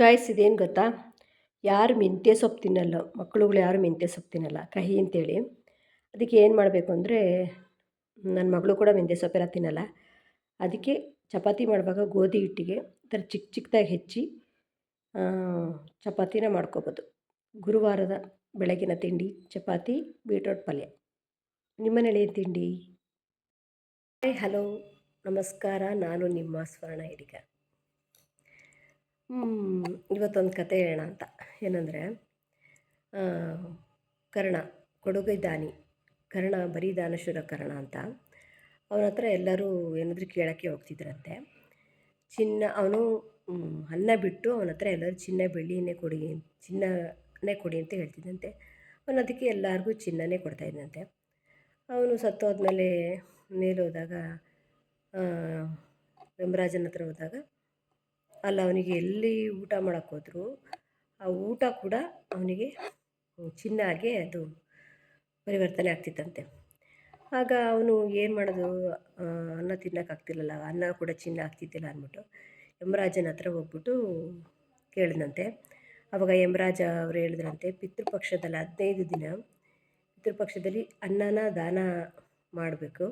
Guys ಇದೇನು ಗೊತ್ತಾ? ಯಾರು ಮೆಂತ್ಯ ಸೊಪ್ಪು ತಿನ್ನಲ್ಲ ಮಕ್ಕಳುಗಳು ಯಾರು ಮೆಂತ್ಯ ಸೊಪ್ಪು ತಿನ್ನಲ್ಲ, ಕಹಿ ಅಂತೇಳಿ. ಅದಕ್ಕೆ ಏನು ಮಾಡಬೇಕು ಅಂದರೆ ನನ್ನ ಮಗಳು ಕೂಡ ಮೆಂತ್ಯ ಸೊಪ್ಪೆಲ್ಲ ತಿನ್ನಲ್ಲ. ಅದಕ್ಕೆ ಚಪಾತಿ ಮಾಡುವಾಗ ಗೋಧಿ ಹಿಟ್ಟಿಗೆ ಥರ ಚಿಕ್ಕ ಚಿಕ್ಕದಾಗಿ ಹೆಚ್ಚಿ ಚಪಾತಿನ ಮಾಡ್ಕೋಬೋದು. ಗುರುವಾರದ ಬೆಳಗಿನ ತಿಂಡಿ, ಚಪಾತಿ ಬೀಟ್ರೋಟ್ ಪಲ್ಯ. ನಿಮ್ಮನೇಲಿ ಏನು ತಿಂಡಿ? ಹಲೋ ನಮಸ್ಕಾರ. ನಾನು ನಿಮ್ಮ ಸ್ವರ್ಣ ಹಿಡಿಗ. ಇವತ್ತೊಂದು ಕತೆ ಹೇಳೋಣ ಅಂತ. ಏನಂದರೆ ಕರ್ಣ, ಕೊಡುಗೈ ದಾನಿ, ಕರ್ಣ ಬರೀ ದಾನಶೂರ ಕರ್ಣ ಅಂತ. ಅವನ ಹತ್ರ ಎಲ್ಲರೂ ಏನಾದರೂ ಕೇಳೋಕ್ಕೆ ಹೋಗ್ತಿದ್ರಂತೆ. ಚಿನ್ನ, ಅವನು ಅನ್ನ ಬಿಟ್ಟು ಅವನ ಹತ್ರ ಎಲ್ಲರೂ ಚಿನ್ನ ಬೆಳ್ಳಿಯನ್ನೇ ಕೊಡಿ, ಚಿನ್ನನೇ ಕೊಡಿ ಅಂತ ಹೇಳ್ತಿದ್ದಂತೆ ಅವನು ಅದಕ್ಕೆ ಎಲ್ಲರಿಗೂ ಚಿನ್ನನೇ ಕೊಡ್ತಾಯಿದ್ದಂತೆ ಅವನು ಸತ್ತೋದ್ಮೇಲೆ ಮೇಲೆ ಹೋದಾಗ ಯಮರಾಜನ ಹತ್ರ ಹೋದಾಗ ಅಲ್ಲಿ ಅವನಿಗೆ ಎಲ್ಲಿ ಊಟ ಮಾಡಕ್ಕೆ ಆ ಊಟ ಕೂಡ ಅವನಿಗೆ ಚಿನ್ನ ಆಗಿ ಅದು ಪರಿವರ್ತನೆ ಆಗ್ತಿತ್ತಂತೆ. ಆಗ ಅವನು ಏನು ಮಾಡೋದು? ಅನ್ನ ತಿನ್ನೋಕ್ಕಾಗ್ತಿಲ್ಲಲ್ಲ ಅನ್ನ ಕೂಡ ಚಿನ್ನ ಆಗ್ತಿದ್ದಿಲ್ಲ ಅಂದ್ಬಿಟ್ಟು ಯಮರಾಜನ ಹತ್ರ ಹೋಗ್ಬಿಟ್ಟು ಕೇಳಿದಂತೆ ಅವಾಗ ಯಮರಾಜ ಅವರು ಹೇಳಿದ್ರಂತೆ, ಪಿತೃಪಕ್ಷದಲ್ಲಿ ಹದಿನೈದು ದಿನ, ಪಿತೃಪಕ್ಷದಲ್ಲಿ ಅನ್ನನ ದಾನ ಮಾಡಬೇಕು.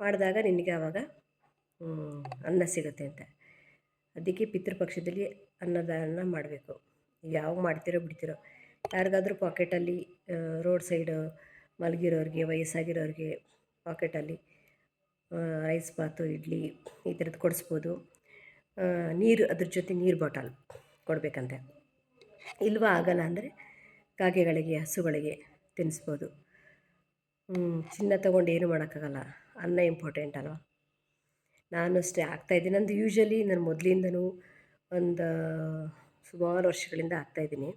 ಮಾಡಿದಾಗ ನಿನಗೆ ಆವಾಗ ಅನ್ನ ಸಿಗುತ್ತೆ ಅಂತ. ಅದಕ್ಕೆ ಪಿತೃಪಕ್ಷದಲ್ಲಿ ಅನ್ನದಾನ ಮಾಡಬೇಕು. ಯಾವಾಗ ಮಾಡ್ತಿರೋ ಬಿಡ್ತಿರೋ. ಯಾರಿಗಾದ್ರೂ ಪಾಕೆಟಲ್ಲಿ ರೋಡ್ ಸೈಡು ಮಲಗಿರೋರಿಗೆ, ವಯಸ್ಸಾಗಿರೋರಿಗೆ ಪಾಕೆಟಲ್ಲಿ ರೈಸ್ ಬಾತು, ಇಡ್ಲಿ ಈ ಥರದ್ದು ಕೊಡಿಸ್ಬೋದು. ನೀರು, ಅದ್ರ ಜೊತೆ ನೀರು ಬಾಟಲ್ ಕೊಡಬೇಕಂತೆ. ಇಲ್ವಾ ಆಗಲ್ಲ ಅಂದರೆ ಕಾಗೆಗಳಿಗೆ, ಹಸುಗಳಿಗೆ ತಿನ್ನಿಸ್ಬೋದು ಚಿನ್ನ ತೊಗೊಂಡು ಏನು ಮಾಡೋಕ್ಕಾಗಲ್ಲ. ಅನ್ನ ಇಂಪಾರ್ಟೆಂಟ್ ಅಲ್ವಾ? ನಾನು ಅಷ್ಟೇ ಆಗ್ತಾಯಿದ್ದೀನಿ ನಂದು ಯೂಶ್ವಲಿ ನಾನು ಮೊದಲಿಂದನೂ ಒಂದು ಸುಮಾರು ವರ್ಷಗಳಿಂದ ಆಗ್ತಾಯಿದ್ದೀನಿ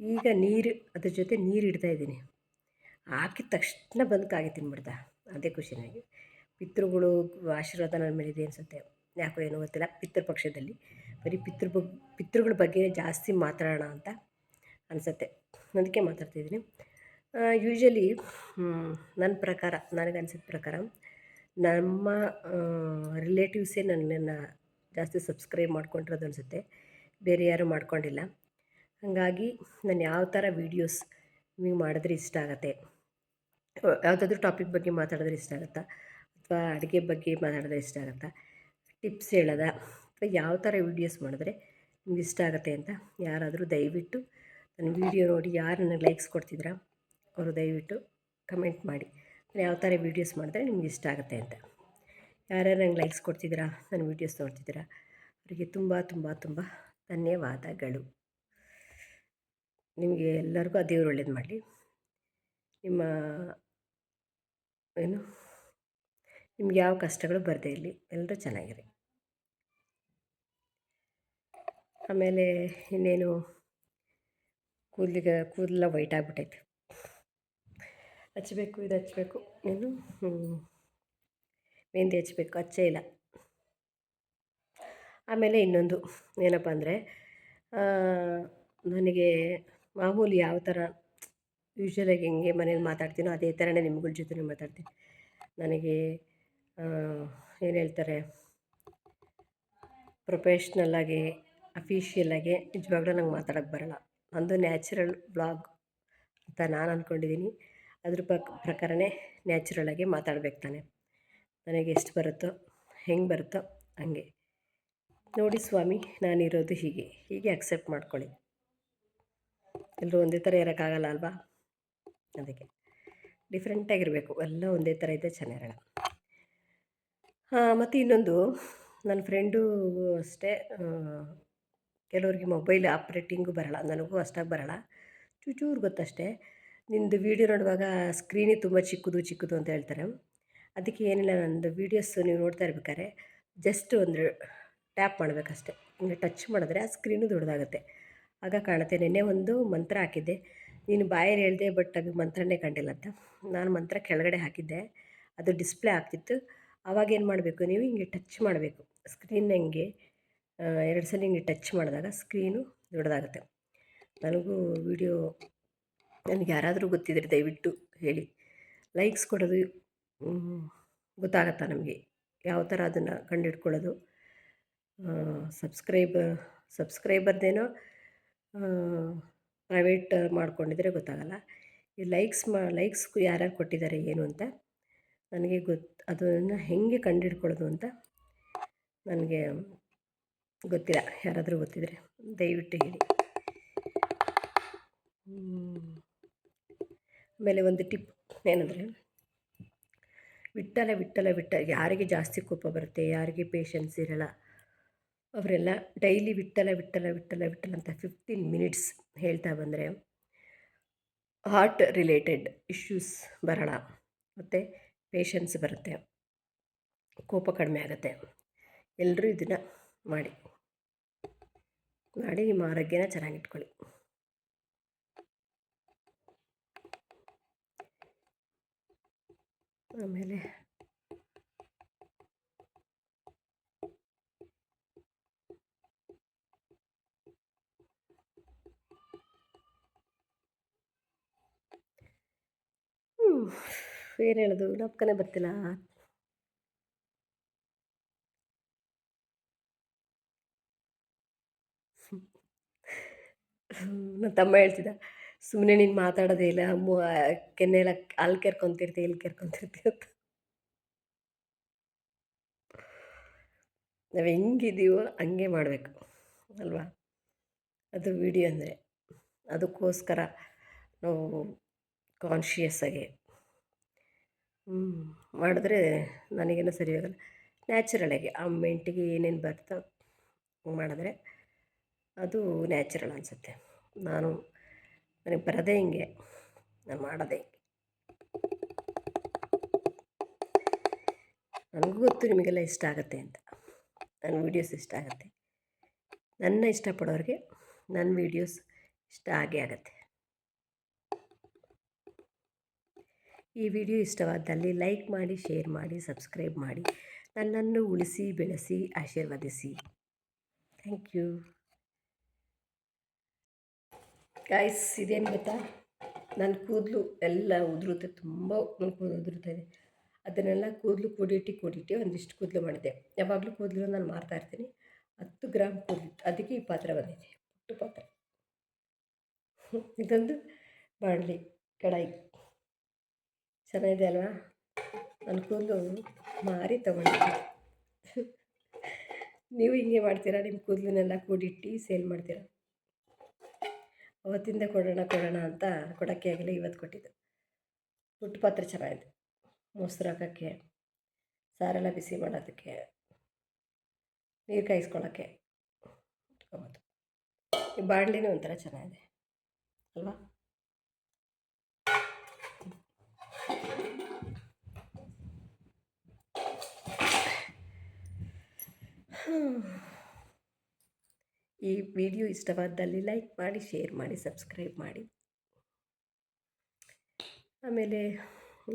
ಈಗ ನೀರು, ಅದ್ರ ಜೊತೆ ನೀರು ಇಡ್ತಾ ಇದ್ದೀನಿ. ಹಾಕಿದ ತಕ್ಷಣ ಬಂದು ಕಾಗೆ ತಿನ್ಬಿಡ್ದ, ಅದೇ ಖುಷಿ ನನಗೆ ಪಿತೃಗಳು ಆಶೀರ್ವಾದ ನನ್ನ ಮೇಲಿದೆ ಅನಿಸುತ್ತೆ. ಯಾಕೋ ಏನೋ ಗೊತ್ತಿಲ್ಲ ಪಿತೃಪಕ್ಷದಲ್ಲಿ ಬರೀ ಪಿತೃ ಪಿತೃಗಳ ಬಗ್ಗೆ ಜಾಸ್ತಿ ಮಾತಾಡೋಣ ಅಂತ ಅನಿಸುತ್ತೆ. ಅದಕ್ಕೆ ಮಾತಾಡ್ತಿದ್ದೀನಿ ಯೂಶ್ವಲಿ ನನ್ನ ಪ್ರಕಾರ ನನಗನ್ಸಿದ ಪ್ರಕಾರ ನಮ್ಮ ರಿಲೇಟಿವ್ಸೇ ನನ್ನನ್ನು ಜಾಸ್ತಿ ಸಬ್ಸ್ಕ್ರೈಬ್ ಮಾಡ್ಕೊಂಡಿರೋದು ಅನಿಸುತ್ತೆ. ಬೇರೆ ಯಾರೂ ಮಾಡ್ಕೊಂಡಿಲ್ಲ. ಹಾಗಾಗಿ ನಾನು ಯಾವ ಥರ ವೀಡಿಯೋಸ್ ನಿಮಗೆ ಮಾಡಿದ್ರೆ ಇಷ್ಟ ಆಗುತ್ತೆ? ಯಾವುದಾದ್ರೂ ಟಾಪಿಕ್ ಬಗ್ಗೆ ಮಾತಾಡಿದ್ರೆ ಇಷ್ಟ ಆಗುತ್ತಾ? ಅಥವಾ ಅಡುಗೆ ಬಗ್ಗೆ ಮಾತಾಡಿದ್ರೆ ಇಷ್ಟ ಆಗುತ್ತಾ? ಟಿಪ್ಸ್ ಹೇಳೋದ? ಅಥವಾ ಯಾವ ಥರ ವೀಡಿಯೋಸ್ ಮಾಡಿದ್ರೆ ನಿಮ್ಗೆ ಇಷ್ಟ ಆಗುತ್ತೆ ಅಂತ ಯಾರಾದರೂ ದಯವಿಟ್ಟು ನನ್ನ ವೀಡಿಯೋ ನೋಡಿ ಯಾರು ನನಗೆ ಲೈಕ್ಸ್ ಕೊಡ್ತಿದ್ರ, ಅವರು ದಯವಿಟ್ಟು ಕಮೆಂಟ್ ಮಾಡಿ. ಯಾವ ಥರ ವೀಡಿಯೋಸ್ ಮಾಡಿದ್ರೆ ನಿಮ್ಗೆ ಇಷ್ಟ ಆಗುತ್ತೆ ಅಂತ. ಯಾರ್ಯಾರು ನಂಗೆ ಲೈಕ್ಸ್ ಕೊಡ್ತಿದ್ದೀರಾ, ನನ್ನ ವೀಡಿಯೋಸ್ ನೋಡ್ತಿದ್ದೀರಾ, ಅವರಿಗೆ ತುಂಬ ತುಂಬ ತುಂಬ ಧನ್ಯವಾದಗಳು. ನಿಮಗೆ ಎಲ್ಲರಿಗೂ ಆ ದೇವ್ರು ಒಳ್ಳೇದು ಮಾಡಲಿ. ನಿಮ್ಮ, ಏನು, ನಿಮ್ಗೆ ಯಾವ ಕಷ್ಟಗಳು ಬರದೇ ಇರಲಿ, ಎಲ್ಲರೂ ಚೆನ್ನಾಗಿರಿ. ಆಮೇಲೆ ಇನ್ನೇನು, ಕೂದಲಿಗೆ ಕೂದಲ ವೈಟ್ ಆಗಿಬಿಟ್ಟೈತೆ ಹಚ್ಬೇಕು, ಇದು ಹಚ್ಚಬೇಕು ಏನು? ಮೆಹಂದಿ ಹಚ್ಚಬೇಕು ಹಚ್ಚೇ ಇಲ್ಲ. ಆಮೇಲೆ ಇನ್ನೊಂದು, ಏನಪ್ಪ ಅಂದರೆ ನನಗೆ ಮಾಮೂಲಿ ಯಾವ ಥರ ಯೂಶ್ವಲಾಗಿ ಹೆಂಗೆ ಮನೇಲಿ ಮಾತಾಡ್ತೀನೋ ಅದೇ ಥರನೇ ನಿಮ್ಗಳ ಜೊತೆ ಮಾತಾಡ್ತೀನಿ. ನನಗೆ ಏನು ಹೇಳ್ತಾರೆ ಪ್ರೊಫೆಷ್ನಲ್ಲಾಗಿ ಅಫೀಷಿಯಲ್ಲಾಗಿ ನಿಜವಾಗ್ಲೂ ನಂಗೆ ಮಾತಾಡೋಕ್ಕೆ ಬರೋಲ್ಲ. ನಂದು ನ್ಯಾಚುರಲ್ ಬ್ಲಾಗ್ ಅಂತ ನಾನು ಅಂದ್ಕೊಂಡಿದ್ದೀನಿ ಅದ್ರ ಪಕ್ ಪ್ರಕಾರನೇ ನ್ಯಾಚುರಲಾಗಿ ಮಾತಾಡ್ಬೇಕು ತಾನೆ. ನನಗೆ ಎಷ್ಟು ಬರುತ್ತೋ, ಹೆಂಗೆ ಬರುತ್ತೋ ಹಂಗೆ. ನೋಡಿ ಸ್ವಾಮಿ, ನಾನಿರೋದು ಹೀಗೆ. ಹೀಗೆ ಅಕ್ಸೆಪ್ಟ್ ಮಾಡ್ಕೊಳ್ಳಿ. ಎಲ್ಲರೂ ಒಂದೇ ಥರ ಇರೋಕ್ಕಾಗಲ್ಲ ಅಲ್ವಾ? ಅದಕ್ಕೆ. ಡಿಫ್ರೆಂಟಾಗಿರಬೇಕು ಎಲ್ಲ ಒಂದೇ ಥರ ಇದ್ದರೆ ಚೆನ್ನಾಗಿರಲ್ಲ ಹಾಂ ಮತ್ತು ಇನ್ನೊಂದು. ನನ್ನ ಫ್ರೆಂಡು ಅಷ್ಟೇ ಕೆಲವ್ರಿಗೆ ಮೊಬೈಲ್ ಆಪ್ರೇಟಿಂಗು ಬರೋಲ್ಲ. ನನಗೂ ಅಷ್ಟಾಗಿ ಬರೋಲ್ಲ. ಚೂಚೂರು ಗೊತ್ತಷ್ಟೇ. ನಿಮ್ಮದು ವೀಡಿಯೋ ನೋಡುವಾಗ ಸ್ಕ್ರೀನೇ ತುಂಬ ಚಿಕ್ಕದು ಚಿಕ್ಕದು ಅಂತ ಹೇಳ್ತಾರೆ. ಅದಕ್ಕೆ ಏನಿಲ್ಲ ನನ್ನದು ವೀಡಿಯೋಸ್ ನೀವು ನೋಡ್ತಾ ಇರ್ಬೇಕಾದ್ರೆ ಜಸ್ಟ್ ಒಂದು ಟ್ಯಾಪ್ ಮಾಡಬೇಕಷ್ಟೆ. ಹಿಂಗೆ ಟಚ್ ಮಾಡಿದ್ರೆ ಆ ಸ್ಕ್ರೀನು ದೊಡ್ಡದಾಗುತ್ತೆ. ಆಗ ಕಾಣುತ್ತೆ, ನಿನ್ನೆ ಒಂದು ಮಂತ್ರ ಹಾಕಿದ್ದೆ. ನೀನು ಬಾಯಲ್ಲಿ ಹೇಳಿದೆ ಬಟ್ ಅದು ಮಂತ್ರನೇ ಕಂಡಿಲ್ಲ ಅಂತ. ನಾನು ಮಂತ್ರ ಕೆಳಗಡೆ ಹಾಕಿದ್ದೆ. ಅದು ಡಿಸ್ಪ್ಲೇ ಆಗ್ತಿತ್ತು. ಆವಾಗ ಏನು ಮಾಡಬೇಕು ನೀವು? ಹಿಂಗೆ ಟಚ್ ಮಾಡಬೇಕು. ಸ್ಕ್ರೀನ್ ಹಿಂಗೆ? ಎರಡು ಸಲ ಹಿಂಗೆ ಟಚ್ ಮಾಡಿದಾಗ ಸ್ಕ್ರೀನು ದೊಡ್ಡದಾಗುತ್ತೆ. ನನಗೂ ವೀಡಿಯೋ ನನಗೆ ಯಾರಾದರೂ ಗೊತ್ತಿದ್ದರೆ ದಯವಿಟ್ಟು ಹೇಳಿ. ಲೈಕ್ಸ್ ಕೊಡೋದು ಗೊತ್ತಾಗತ್ತಾ ನಮಗೆ? ಯಾವ ಥರ ಅದನ್ನು ಕಂಡುಹಿಡ್ಕೊಳ್ಳೋದು ಸಬ್ಸ್ಕ್ರೈಬ್ ಸಬ್ಸ್ಕ್ರೈಬರ್ದೇನೋ ಪ್ರೈವೇಟ್ ಮಾಡ್ಕೊಂಡಿದ್ರೆ ಗೊತ್ತಾಗಲ್ಲ. ಈ ಲೈಕ್ಸ್ ಮಾ ಲೈಕ್ಸ್ ಯಾರ್ಯಾರು ಕೊಟ್ಟಿದ್ದಾರೆ, ಏನು ಅಂತ ನನಗೆ ಗೊತ್ತು ಅದನ್ನು ಹೆಂಗೆ ಕಂಡುಹಿಡ್ಕೊಳ್ಳೋದು ಅಂತ ನನಗೆ ಗೊತ್ತಿಲ್ಲ. ಯಾರಾದರೂ ಗೊತ್ತಿದ್ರೆ ದಯವಿಟ್ಟು ಹೇಳಿ. ಆಮೇಲೆ ಒಂದು ಟಿಪ್ ಏನಂದರೆ ವಿಟ್ಟಲ ವಿಟ್ಟಲ ವಿಟ್ಟ ಯಾರಿಗೆ ಜಾಸ್ತಿ ಕೋಪ ಬರುತ್ತೆ, ಯಾರಿಗೆ ಪೇಷನ್ಸ್ ಇರಲ್ಲ, ಅವರೆಲ್ಲ ಡೈಲಿ ವಿಟ್ಟಲ ವಿಟ್ಟಲ ವಿಟ್ಟಲ ವಿಟ್ಟಲ ಅಂತ ಫಿಫ್ಟೀನ್ ಮಿನಿಟ್ಸ್ ಹೇಳ್ತಾ ಬಂದರೆ ಹಾರ್ಟ್ ರಿಲೇಟೆಡ್ ಇಶ್ಯೂಸ್ ಬರೋಣ ಮತ್ತು ಪೇಷನ್ಸ್ ಬರುತ್ತೆ, ಕೋಪ ಕಡಿಮೆ ಆಗುತ್ತೆ. ಎಲ್ಲರೂ ಇದನ್ನು ಮಾಡಿ ಮಾಡಿ ನಿಮ್ಮ ಆರೋಗ್ಯನ ಚೆನ್ನಾಗಿಟ್ಕೊಳ್ಳಿ. ಆಮೇಲೆ ಏನು ಹೇಳೋದು? ಜ್ಞಾಪಕನೇ ಬರ್ತಿಲ್ಲ. ನನ್ನ ತಮ್ಮ ಹೇಳ್ತಿದ್ದ. ಸುಮ್ಮನೆ ನೀನು ಮಾತಾಡೋದೇ ಇಲ್ಲ, ಮು ಕೆನ್ನೆಲ್ಲ ಅಲ್ಲಿ ಕೆರ್ಕೊಂತಿರ್ತಿ, ಇಲ್ಲಿ ಕೆರ್ಕೊಂತಿರ್ತಿ ಅಂತ. ನಾವು ಹೆಂಗಿದ್ದೀವೋ ಹಂಗೆ ಮಾಡಬೇಕು, ಅಲ್ವಾ? ಅದು ವಿಡಿಯೋ ಅಂದರೆ. ಅದಕ್ಕೋಸ್ಕರ ನಾವು ಕಾನ್ಷಿಯಸ್ಸಾಗಿ ಮಾಡಿದ್ರೆ ನನಗೇನು ಸರಿ ಹೋಗಲ್ಲ ನ್ಯಾಚುರಲಾಗಿ ಆ ಮೆಂಟಿಗೆ ಏನೇನು ಬರ್ತೋ ಮಾಡಿದ್ರೆ ಅದು ನ್ಯಾಚುರಲ್ ಅನಿಸುತ್ತೆ. ನಾನು ನನಗೆ ಬರೋದೇ ಹಿಂಗೆ. ನಾನು ಮಾಡೋದೇ ನನಗೂ ಗೊತ್ತು ನಿಮಗೆಲ್ಲ ಇಷ್ಟ ಆಗುತ್ತೆ ಅಂತ. ನನ್ನ ವೀಡಿಯೋಸ್ ಇಷ್ಟ ಆಗುತ್ತೆ. ನನ್ನ ಇಷ್ಟಪಡೋರಿಗೆ ನನ್ನ ವೀಡಿಯೋಸ್ ಇಷ್ಟ ಆಗೇ ಆಗುತ್ತೆ. ಈ ವಿಡಿಯೋ ಇಷ್ಟವಾದಲ್ಲಿ ಲೈಕ್ ಮಾಡಿ ಶೇರ್ ಮಾಡಿ ಸಬ್ಸ್ಕ್ರೈಬ್ ಮಾಡಿ ನನ್ನನ್ನು ಉಳಿಸಿ, ಬೆಳೆಸಿ, ಆಶೀರ್ವದಿಸಿ. ಥ್ಯಾಂಕ್ ಯು ಗಾಯ್ಸ್ ಇದೇನು ಗೊತ್ತಾ? ನನ್ನ ಕೂದಲು ಎಲ್ಲ ಉದುರುತ್ತೆ, ತುಂಬ ನನ್ನ ಕೂದಲು ಇದೆ. ಅದನ್ನೆಲ್ಲ ಕೂದಲು ಕೂಡಿಟ್ಟು ಕೂಡಿಟ್ಟು ಒಂದಿಷ್ಟು ಕೂದಲು ಮಾಡಿದೆ. ಯಾವಾಗಲೂ ಕೂದಲು ನಾನು ಮಾರ್ತಾಯಿರ್ತೀನಿ ಹತ್ತು ಗ್ರಾಮ್ ಕೂದಲು, ಅದಕ್ಕೆ ಈ ಪಾತ್ರೆ ಬಂದಿದೆ. ಪುಟ್ಟು ಪಾತ್ರೆ. ಇದೊಂದು ಬಾಣಲಿ ಕಡಾಯಿ. ಚೆನ್ನಾಗಿದೆ ಅಲ್ವಾ? ನನ್ನ ಕೂದಲು ಮಾರಿ ತಗೊಂಡಿದ್ದೆ. ನೀವು ಹಿಂಗೆ ಮಾಡ್ತೀರಾ? ನಿಮ್ಮ ಕೂದಲನ್ನೆಲ್ಲ ಕೂಡಿಟ್ಟು ಸೇಲ್ ಮಾಡ್ತೀರಾ? ಅವತ್ತಿಂದ ಕೊಡೋಣ ಕೊಡೋಣ ಅಂತ ಕೊಡೋಕ್ಕೆ ಆಗಲಿ ಇವತ್ತು ಕೊಟ್ಟಿದ್ದು. ಪುಟ್ಟ ಪಾತ್ರೆ ಚೆನ್ನಾಗಿದೆ. ಮೊಸರು ಹಾಕೋಕ್ಕೆ, ಸಾರೆಲ್ಲ ಬಿಸಿ ಮಾಡೋದಕ್ಕೆ, ನೀರು ಕಾಯಿಸ್ಕೊಳ್ಳೋಕ್ಕೆ ಇಟ್ಕೊಬೋದು. ಈ ಬಾಣಲಿನೂ ಒಂಥರ ಚೆನ್ನಾಗಿದೆ, ಅಲ್ವಾ? ಈ ವಿಡಿಯೋ ಇಷ್ಟವಾದಲ್ಲಿ ಲೈಕ್ ಮಾಡಿ, ಶೇರ್ ಮಾಡಿ, ಸಬ್ಸ್ಕ್ರೈಬ್ ಮಾಡಿ. ಆಮೇಲೆ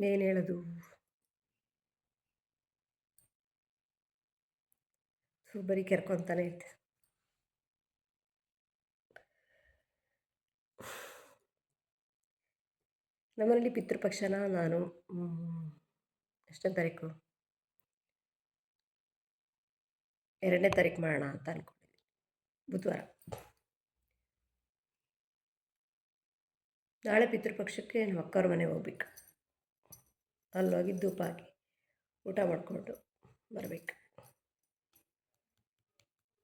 ಏನು ಹೇಳೋದು? ಬರೀ ಕೆರ್ಕೊತಾನೆ ಇರ್ತೆ ನಮ್ಮನೇಲಿ ಪಿತೃಪಕ್ಷನ ನಾನು ಎಷ್ಟನೇ ತಾರೀಕು? ಎರಡನೇ ತಾರೀಕು ಮಾಡೋಣ ಅಂತ ಅನ್ಕೊಂಡಿದ್ದೀನಿ ಬುಧವಾರ. ನಾಳೆ ಪಿತೃಪಕ್ಷಕ್ಕೆ ನಮ್ಮ ಅಕ್ಕವ್ರ ಮನೆಗೆ ಹೋಗ್ಬೇಕು. ಅಲ್ಲೋಗಿ ಧೂಪ ಹಾಕಿ ಊಟ ಮಾಡಿಕೊಂಡು ಬರಬೇಕು.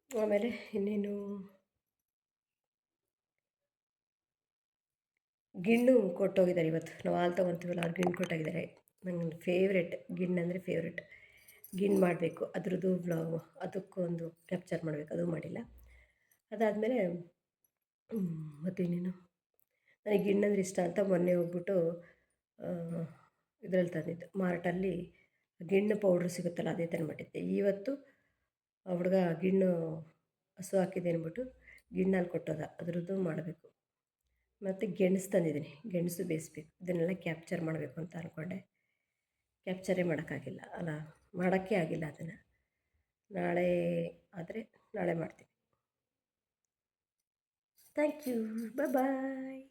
ಆಮೇಲೆ ಇನ್ನೇನು? ಗಿಣ್ಣು ಕೊಟ್ಟೋಗಿದ್ದಾರೆ ಇವತ್ತು. ನಾವು ಹಾಲು ತೊಗೊತೀವಲ್ಲ, ಅವ್ರು ಗಿಣ್ಣು ಕೊಟ್ಟೋಗಿದ್ದಾರೆ. ನಂಗೆ ಫೇವ್ರೆಟ್ ಗಿಣ್ಣು ಅಂದರೆ ಫೇವ್ರೆಟ್ ಗಿಣ್ಣು ಮಾಡಬೇಕು. ಅದ್ರದ್ದು ಬ್ಲಾಗು ಅದಕ್ಕೊಂದು ಕ್ಯಾಪ್ಚರ್ ಮಾಡಬೇಕು. ಅದು ಮಾಡಿಲ್ಲ. ಅದಾದಮೇಲೆ ಮತ್ತೇನೇನು? ನನಗೆ ಗಿಣ್ಣಂದ್ರೆ ಇಷ್ಟ ಅಂತ ಮೊನ್ನೆ ಹೋಗ್ಬಿಟ್ಟು ಇದ್ರಲ್ಲಿ ತಂದಿದ್ದು. ಮಾರ್ಟಲ್ಲಿ ಗಿಣ್ಣು ಪೌಡ್ರ್ ಸಿಗುತ್ತಲ್ಲ, ಅದೇ ತಂದುಬಿಟ್ಟಿದ್ದೆ ಇವತ್ತು ಆ ಹುಡುಗ ಗಿಣ್ಣು ಹಸು ಹಾಕಿದೆ ಅಂದ್ಬಿಟ್ಟು ಗಿಣ್ಣಲ್ಲಿ ಕೊಟ್ಟೋದ. ಅದ್ರದ್ದು ಮಾಡಬೇಕು. ಮತ್ತು ಗೆಣಸು ತಂದಿದ್ದೀನಿ. ಗೆಣಸು ಬೇಯಿಸ್ಬೇಕು. ಇದನ್ನೆಲ್ಲ ಕ್ಯಾಪ್ಚರ್ ಮಾಡಬೇಕು ಅಂತ ಅಂದ್ಕೊಂಡೆ ಕ್ಯಾಪ್ಚರೇ ಮಾಡೋಕ್ಕಾಗಿಲ್ಲ. ಅಲ್ಲ, ಮಾಡೋಕ್ಕೆ ಆಗಿಲ್ಲ ಅದನ್ನು. ನಾಳೆ ಆದರೆ ನಾಳೆ ಮಾಡ್ತೀನಿ. Thank you bye